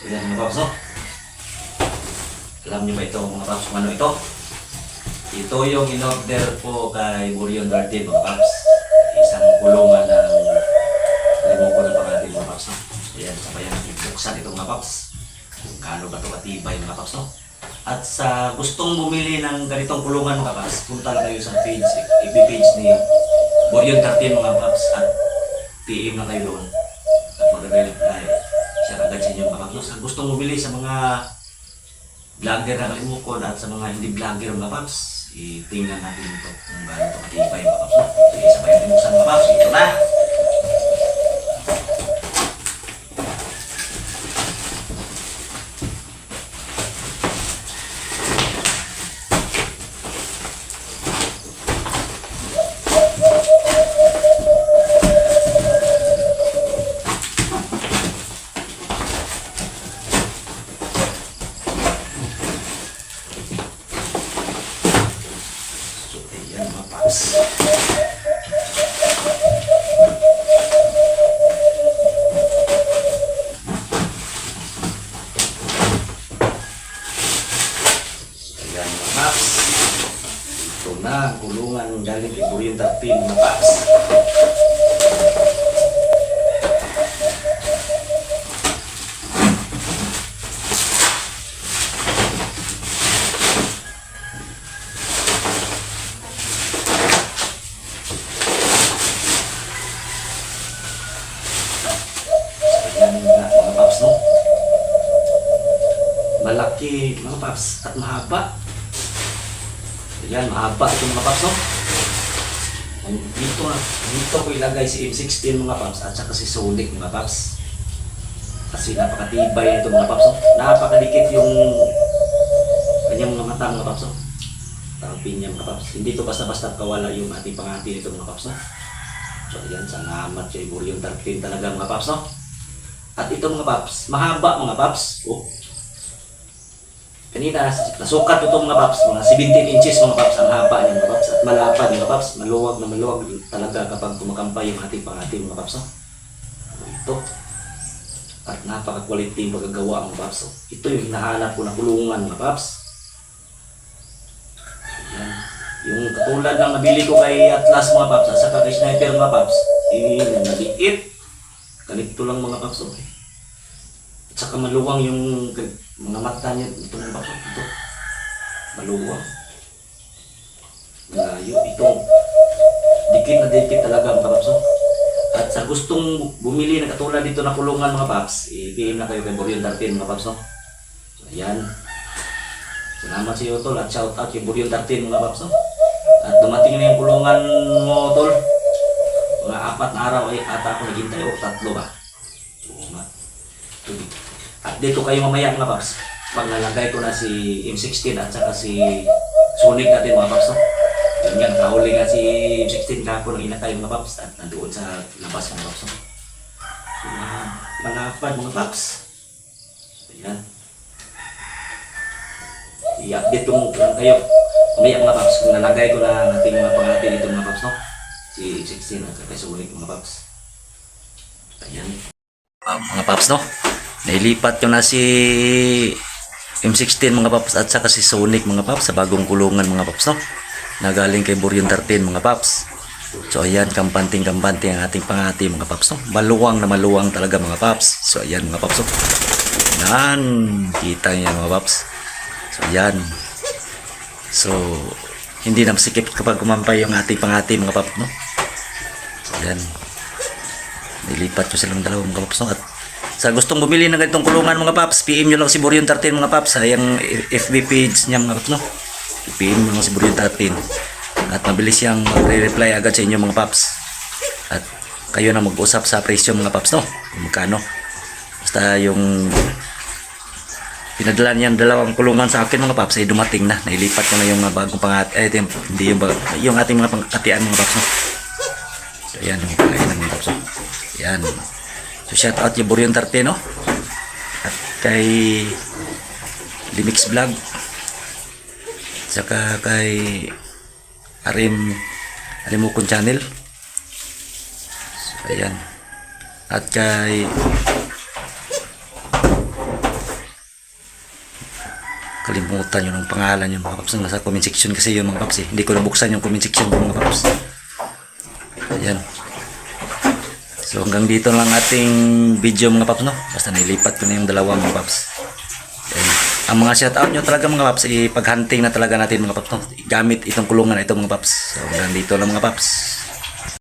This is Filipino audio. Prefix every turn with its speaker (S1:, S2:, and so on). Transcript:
S1: Alam niyo ba ito mga kung ano ito? Ito yung in-order ko kay Burion Garden mga paps. Isang kulungan ng limong ko ng pangatin mga paps. No? Ayan, sabayan natin buksan ito mga paps. Kung gaano ba ito katibay mga paps. No? At sa gustong bumili ng ganitong kulungan mga paps, punta kayo sa page, FB page ni Burion Garden mga paps at PM na kayo doon at magre-reply siya kagad sa inyo mga paps. No? Sa gustong bumili sa mga vlogger na kalimukon at sa mga hindi vlogger mga paps, itingnan natin ito kung gaano ito katibay mga paps. No? Sige, sabay natin buksan mga paps. Ito na! So, ayan mga paps. Ayan mga paps. Ito na ang kulungan galing kay Burion Tapin mga paps. Ayan nga mga paps no. Malaki mga paps at mahaba. Ayan, mahaba ito mga paps no. Ang- Dito na, dito ko ilagay si M16 mga paps at saka si Sonic mga paps. Kasi napakatibay ito mga paps no. Napakadikit yung kanyang mga mata mga paps no. Parang pinya mga paps. Hindi to basta-basta kawala yung ating pangati nito mga paps no. So ayan, salamat kay Burion Tarpin talaga mga paps no. At ito mga paps, mahaba mga paps. Oh. Kanina, nasukat ito mga paps, mga 17 inches mga paps ang haba niya mga paps. At malapad mga paps, maluwag na maluwag talaga kapag kumakampay yung ating pangati mga paps. Oh. Ito. At napaka-quality yung pagkagawa mga paps. Oh. Ito yung hinahanap ko na kulungan mga paps. Ayan. Yung katulad ng nabili ko kay Atlas mga paps, at saka kay Sniper mga paps, eh, naliit. Ganito lang mga paps. Okay. At saka maluwang yung mga mata niya. Ito mga paps. oh. Ito. Maluwang. Malayo. Ito. Dikit na dikit talaga mga paps. oh. At sa gustong bumili na katulad dito na kulungan mga paps, i-PM na kayo kay Borion Dartin mga paps. No? So, ayan. Salamat sa iyo tol at shout out kay Borion Dartin mga paps. No? At dumating na yung kulungan mo tol mga apat na araw ay ata ako naghintay o tatlo ba? Tuloy. At dito kayo mamaya mga paps. Pag nalagay ko na si M16 at saka si Sonic natin mga paps. No? Yun nga, nakahuli nga si M16 kahapon ng inakay mga paps at nandoon sa labas mga paps. No? So, mga, mga apad mga paps. Ayan. I-update ko lang kayo. Mamaya mga paps, kung nalagay ko na ang ating mga pangati dito mga paps, no? Si 16 at saka si Ulit mga paps. Ayan. Ah, mga paps, no? Nailipat ko na si M16 mga paps at saka si Sonic mga paps sa bagong kulungan mga paps, no? Nagaling kay Burion 13 mga paps. So ayan, kampanting-kampanting ang ating pangati mga paps, no? Maluwang na maluwang talaga mga paps. So ayan mga paps, no? Yan, kita niya mga paps. So ayan. So, hindi na masikip kapag kumampay yung ating pangati mga paps, no? So, ayan. Nilipat ko silang dalawang mga paps, no? At sa gustong bumili ng ganitong kulungan mga paps, PM nyo lang si Burion 13 mga paps. Sa yung FB page niya mga paps, no? PM nyo lang si Burion 13. At mabilis siyang magre-reply agad sa inyo mga paps. At kayo na mag-usap sa presyo mga paps, no? Kung magkano. Basta yung pinadala niyan dalawang kulungan sa akin mga paps ay dumating na nailipat ko na yung bagong pangat eh yung, hindi yung bag, yung ating mga pangkatian mga paps no? so yan yung pangkainan mga paps no? yan so shout out yung Burion Tarte no at kay Limix Vlog saka kay Arim Arimukon Channel so ayan at kay Kalimutan yun ang pangalan yung mga paps. Nasa comment section kasi yun mga paps eh. Hindi ko nabuksan yung comment section mga paps. Ayan. So hanggang dito lang ating video mga paps no. Basta nailipat ko na yung dalawang mga paps. Ayan. Ang mga shoutout nyo talaga mga paps, ipag-hunting na talaga natin mga paps no. Gamit itong kulungan na ito mga paps. So hanggang dito lang mga paps.